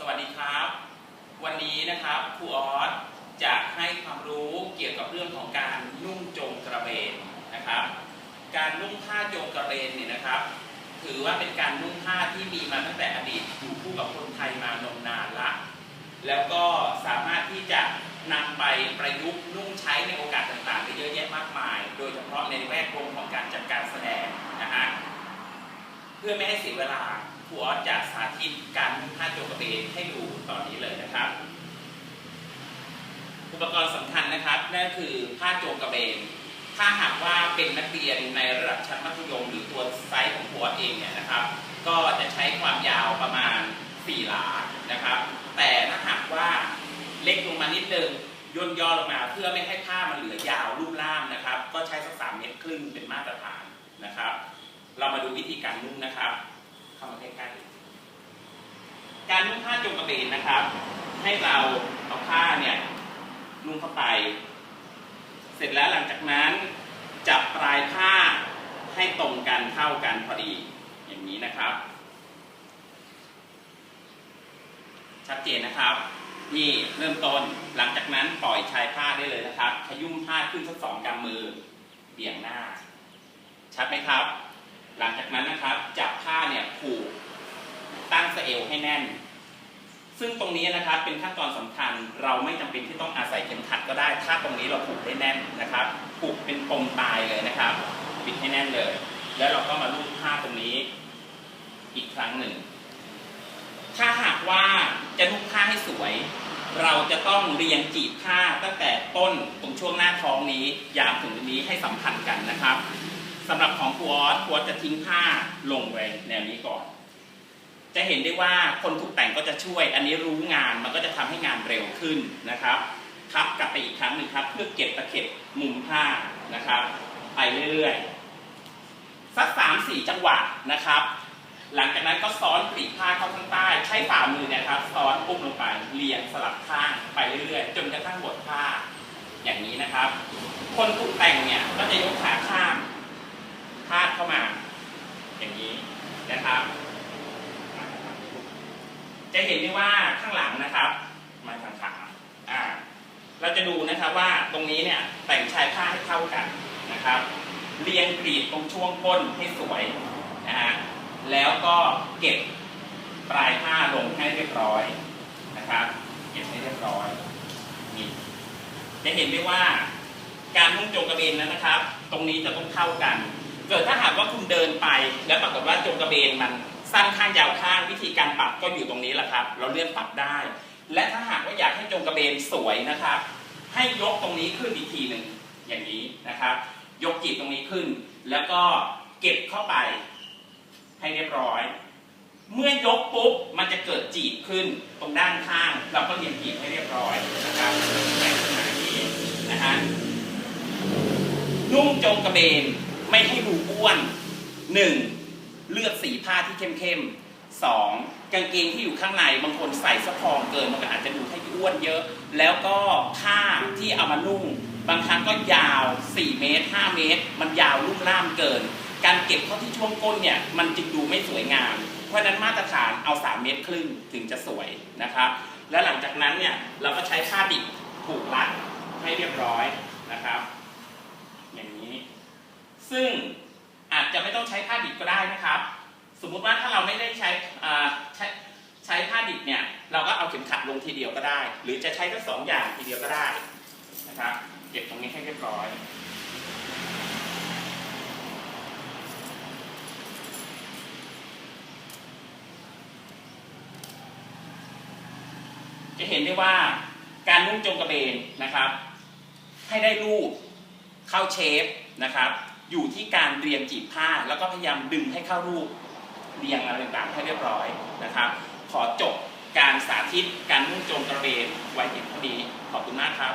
สวัสดีครับ วันนี้นะครับครูออสจะให้ความรู้เกี่ยวกับเรื่องของการนุ่งโจงกระเบนนะครับ การนุ่งผ้าโจงกระเบนเนี่ยนะครับ ถือว่าเป็นการนุ่งผ้าที่มีมาตั้งแต่อดีตอยู่คู่กับคนไทยมานมนานละ แล้วก็สามารถที่จะนำไปประยุกต์นุ่งใช้ในโอกาสต่างๆได้เยอะแยะมากมาย โดยเฉพาะในแวดวงของการจัดการแสดงนะฮะเพื่อไม่ให้เสียเวลา ครูออสจะสาธิตการนุ่งผ้าโจงกระเบนให้ดูตอนนี้เลยนะครับ อุปกรณ์สำคัญนะครับนั่นคือผ้าโจงกระเบน ถ้าหากว่าเป็นนักเรียนในระดับชั้นมัธยมหรือตัวไซส์ของครูออสเองเนี่ยนะครับ ก็จะใช้ความยาวประมาณ4หลานะครับ แต่ถ้าหากว่าเล็กลงมานิดนึงย่นย่อลงมาเพื่อไม่ให้ผ้ามันเหลือยาวรูปร่างนะครับ ก็ใช้สักสามเมตรครึ่งเป็นมาตรฐานนะครับ เรามาดูวิธีการนุ่งนะครับ เข้ามาใกล้ๆการนุ่งผ้าจงกระเบนนะครับ ให้เราเอาผ้าเนี่ยนุ่งเข้าไป เสร็จแล้วหลังจากนั้นจับปลายผ้าให้ตรงกันเท่ากันพอดีอย่างนี้นะครับ ชัดเจนนะครับ นี่เริ่มต้นหลังจากนั้นปล่อยชายผ้าได้เลยนะครับ ขยุ่มผ้าขึ้นสักสองกำมือเบี่ยงหน้า ชัดไหมครับ หลังจากนั้นนะครับจับผ้าเนี่ยผูกตั้งสเอวให้แน่น ซึ่งตรงนี้นะครับเป็นขั้นตอนสำคัญเราไม่จำเป็นที่ต้องอาศัยเข็มขัดก็ได้ ถ้าตรงนี้เราผูกได้แน่นนะครับ ผูกเป็นปมตายเลยนะครับปิดให้แน่นเลย แล้วเราก็มาลูบผ้าตรงนี้อีกครั้งหนึ่ง ถ้าหากว่าจะนุ่งผ้าให้สวย เราจะต้องเรียงจีบผ้าตั้งแต่ต้นตรงช่วงหน้าท้องนี้ยาวถึงตรงนี้ให้สัมพันธ์กันนะครับ สำหรับของครูออสครูออสจะทิ้งผ้าลงไว้แนวนี้ก่อน จะเห็นได้ว่าคนถูกแต่งก็จะช่วย อันนี้รู้งานมันก็จะทำให้งานเร็วขึ้นนะครับพับกลับไปอีกครั้งหนึ่งครับ เพื่อเก็บตะเข็บมุมผ้านะครับ ไปเรื่อยๆสักสามสี่จังหวะนะครับ หลังจากนั้นก็ซ้อนปลีกผ้าเข้าข้างใต้ ใช้ฝ่ามือเนี่ยครับซ้อนอุ้มลงไปเรียงสลับข้างไปเรื่อยๆ จนกระทั่งหมดผ้าอย่างนี้นะครับ คนถูกแต่งเนี่ยก็จะยกขาข้าง พาดเข้ามา อย่างนี้นะครับ จะเห็นได้ว่าข้างหลังนะครับมาทางขาอ่าเราจะดูนะครับว่าตรงนี้เนี่ยแต่งชายผ้าให้เท่ากันนะครับ เรียงกรีดตรงช่วงก้นให้สวยนะฮะแล้วก็เก็บปลายผ้าลงให้เรียบร้อยนะครับ เก็บให้เรียบร้อยนี่จะเห็นได้ว่าการนุ่งโจงกระเบนนั้นนะครับ ตรงนี้จะต้องเท่ากัน เกิดถ้าหากว่าคุณเดินไป แล้วปรากฏว่าจงกระเบนมันสั้นข้างยาวข้างวิธีการปรับก็อยู่ตรงนี้แหละครับ เราเลื่อนปรับได้ และถ้าหากว่าอยากให้จงกระเบนสวยนะครับ ให้ยกตรงนี้ขึ้นอีกทีหนึ่งอย่างนี้นะครับ ยกจีบตรงนี้ขึ้น แล้วก็เก็บเข้าไปให้เรียบร้อย เมื่อยกปุ๊บมันจะเกิดจีบขึ้นตรงด้านข้าง เราก็เรียงจีบให้เรียบร้อยนะครับในลักษณะนี้นะฮะนุ่งจงกระเบน ไม่ให้ดูอ้วนหนึ่งเลือกสีผ้าที่เข้มๆสองกางเกงที่อยู่ข้างในบางคนใส่สะพองเกินมันก็อาจจะดูให้อ้วนเยอะ แล้วก็ผ้าที่เอามานุ่ง บางครั้งก็ยาว 4 เมตร 5 เมตร มันยาวลุ่มล่ามเกิน การเก็บเข้าที่ช่วงก้นเนี่ยมันจึงดูไม่สวยงาม เพราะนั้นมาตรฐานเอา 3 เมตรครึ่งถึงจะสวยนะครับและหลังจากนั้นเนี่ยเราก็ใช้ผ้าดิบผูกรัดให้เรียบร้อยนะครับ ซึ่งอาจจะไม่ต้องใช้ผ้าดิบก็ได้นะครับ สมมุติว่าถ้าเราไม่ได้ใช้ใช้ใช้ผ้าดิบเนี่ยเราก็เอาเข็มขัดลงทีเดียวก็ได้ หรือจะใช้ทั้งสองอย่างทีเดียวก็ได้นะครับเก็บตรงนี้ให้เรียบร้อยจะเห็นได้ว่าการนุ่งจงกระเบนนะครับ ให้ได้รูปเข้าเชฟนะครับ อยู่ที่การเรียงจีบผ้า แล้วก็พยายามดึงให้เข้ารูปเรียงอะไรต่างๆให้เรียบร้อยนะครับ ขอจบการสาธิตการมุ่งโจมกระเบนไว้เพียงเท่านี้ขอบคุณมากครับ